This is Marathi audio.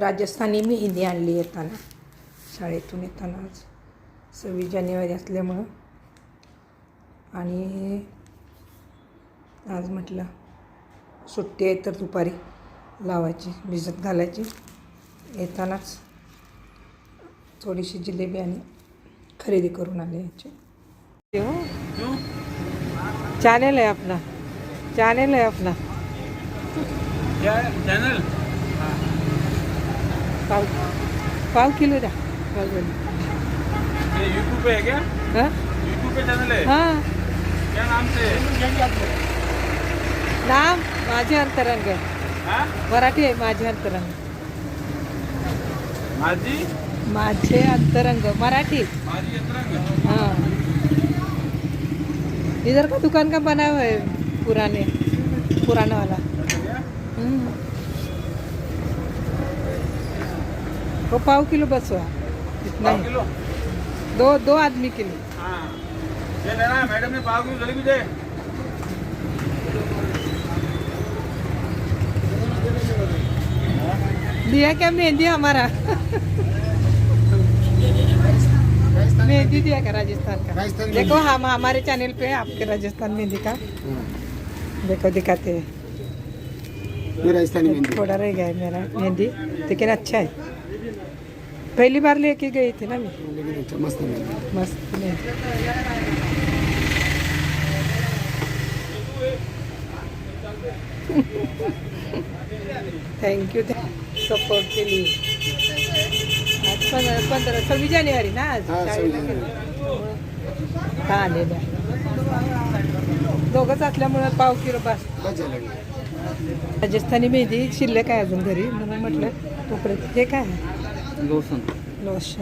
राजस्थानी मेहंदी आणली येताना शाळेतून येतानाच सव्वीस जानेवारी असल्यामुळं. आणि आज म्हटलं सुट्टी आहे तर दुपारी लावायची भिजत घालायची. येतानाच थोडीशी जिलेबी आणि खरेदी करून आले याची. चॅनेल आहे आपला. चॅनेल आहे आपला. चॅनल? पाव पाव किलो द्या. पाव किलो. ये यूट्यूब पे है क्या हां? यूट्यूब पे चैनल है हां. क्या नाम से? नाम माझे अंतरंग हाँ? मराठी आहे माझे अंतरंग. माझी? माझे अंतरंग मराठी. माझी अंतरंग? हाँ. इधर का दुकान का बना हुआ है पुराने? पुराना वाला. वो पाव किलो बस हुआ। इतना ही। दो दो आदमी के लिए। हाँ। ये लेना है मैडम ने पाव किलो जलेबी दे दिया क्या मेहंदी हमारा? मेहंदी दिया क्या राजस्थान का? देखो हम हमारे चैनल पे आपके राजस्थान मेहंदी का। देखो दिखाते हैं। राजस्थानी थोड़ा रह गया है मेरा मेहंदी। लेकिन अच्छा है। पहली बार लेके गई थी ना मैं। लेकिन अच्छा मस्त मेहंदी मस्त मेहंदी थँक्यू सपोर्ट के लिए। आज पंधरा पंधरा सव्वीस जानेवारी ना आज? हा, शाळेला सव्वीस आलेल्या दोघंच असल्यामुळं पाव किलो बस बस झालं राजस्थानी मेहंदी शिल्लक आहे अजून घरी म्हणून म्हटलं तोपर्यंत हे काय? आहे 老师。